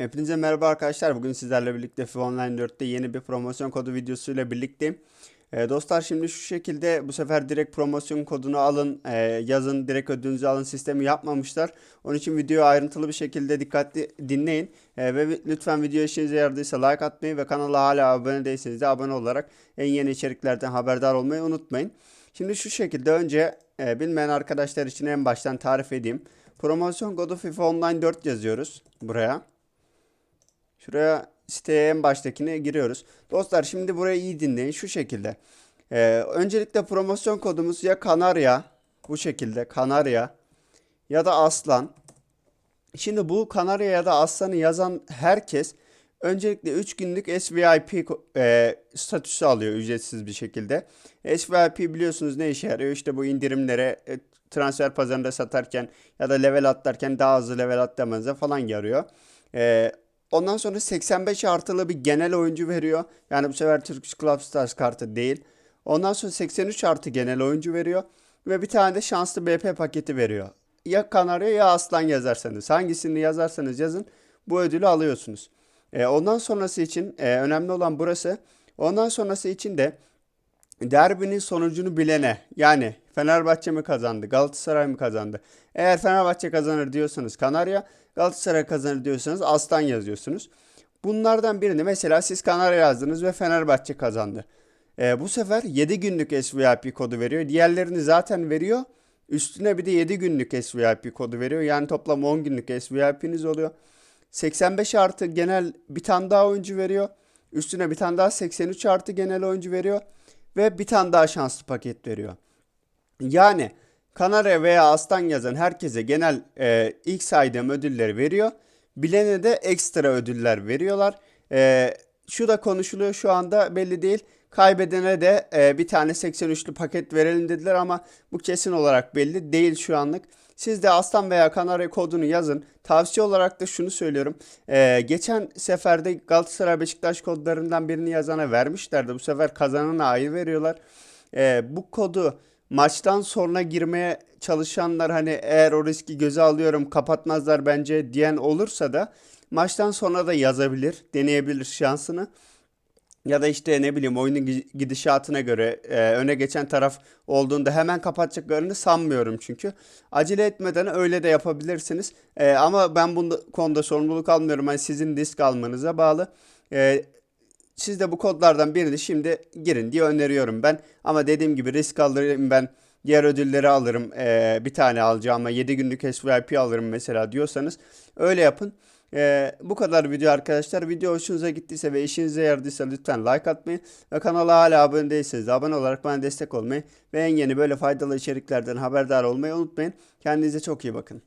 Hepinize merhaba arkadaşlar. Bugün sizlerle birlikte FIFA Online 4'te yeni bir promosyon kodu videosuyla birlikteyim. Ee, dostlar şimdi şu şekilde bu sefer direkt promosyon kodunu alın, e, yazın, direkt ödülünüzü alın sistemi yapmamışlar. Onun için videoyu ayrıntılı bir şekilde dikkatli dinleyin. E, ve lütfen video işinize yaradıysa like atmayı ve kanala hala abone değilseniz de abone olarak en yeni içeriklerden haberdar olmayı unutmayın. Şimdi şu şekilde önce e, bilmeyen arkadaşlar için en baştan tarif edeyim. Promosyon kodu FIFA Online 4 yazıyoruz buraya. Şuraya siteye en baştakine giriyoruz. Dostlar şimdi burayı iyi dinleyin şu şekilde. Ee, öncelikle promosyon kodumuz ya Kanarya bu şekilde Kanarya ya da Aslan. Şimdi bu Kanarya ya da Aslan'ı yazan herkes öncelikle 3 günlük SVIP e, statüsü alıyor ücretsiz bir şekilde. SVIP biliyorsunuz ne işe yarıyor? İşte bu indirimlere e, transfer pazarında satarken ya da level atlarken daha hızlı level atlamanıza falan yarıyor. E, Ondan sonra 85 artılı bir genel oyuncu veriyor. Yani bu sefer Turkish Club Stars kartı değil. Ondan sonra 83 artı genel oyuncu veriyor. Ve bir tane de şanslı BP paketi veriyor. Ya Kanarya ya Aslan yazarsanız. Hangisini yazarsanız yazın bu ödülü alıyorsunuz. E, ondan sonrası için e, önemli olan burası. Ondan sonrası için de derbinin sonucunu bilene yani Fenerbahçe mi kazandı Galatasaray mı kazandı? Eğer Fenerbahçe kazanır diyorsanız Kanarya, Galatasaray kazanır diyorsanız Aslan yazıyorsunuz. Bunlardan birini mesela siz Kanarya yazdınız ve Fenerbahçe kazandı. Ee, bu sefer 7 günlük SVIP kodu veriyor. Diğerlerini zaten veriyor. Üstüne bir de 7 günlük SVIP kodu veriyor. Yani toplam 10 günlük SVIP'niz oluyor. 85 artı genel bir tane daha oyuncu veriyor. Üstüne bir tane daha 83 artı genel oyuncu veriyor. Ve bir tane daha şanslı paket veriyor. Yani Kanarya veya Aslan yazan herkese genel e, ilk saydığım ödülleri veriyor. Bilene de ekstra ödüller veriyorlar. E, şu da konuşuluyor şu anda belli değil. Kaybedene de e, bir tane 83'lü paket verelim dediler ama bu kesin olarak belli değil şu anlık. Siz de Aslan veya Kanarya kodunu yazın. Tavsiye olarak da şunu söylüyorum. E, geçen seferde Galatasaray Beşiktaş kodlarından birini yazana vermişlerdi. Bu sefer kazanana ayrı veriyorlar. E, bu kodu maçtan sonra girmeye çalışanlar hani eğer o riski göze alıyorum kapatmazlar bence diyen olursa da maçtan sonra da yazabilir, deneyebilir şansını. Ya da işte ne bileyim oyunun gi- gidişatına göre e, öne geçen taraf olduğunda hemen kapatacaklarını sanmıyorum çünkü. Acele etmeden öyle de yapabilirsiniz. E, ama ben bu konuda sorumluluk almıyorum. Hani sizin risk almanıza bağlı. E, siz de bu kodlardan birini şimdi girin diye öneriyorum ben. Ama dediğim gibi risk alırım ben. Diğer ödülleri alırım. Ee, bir tane alacağıma 7 günlük SVIP alırım mesela diyorsanız öyle yapın. Ee, bu kadar video arkadaşlar. Video hoşunuza gittiyse ve işinize yaradıysa lütfen like atmayı ve kanala hala abone değilseniz de abone olarak bana destek olmayı ve en yeni böyle faydalı içeriklerden haberdar olmayı unutmayın. Kendinize çok iyi bakın.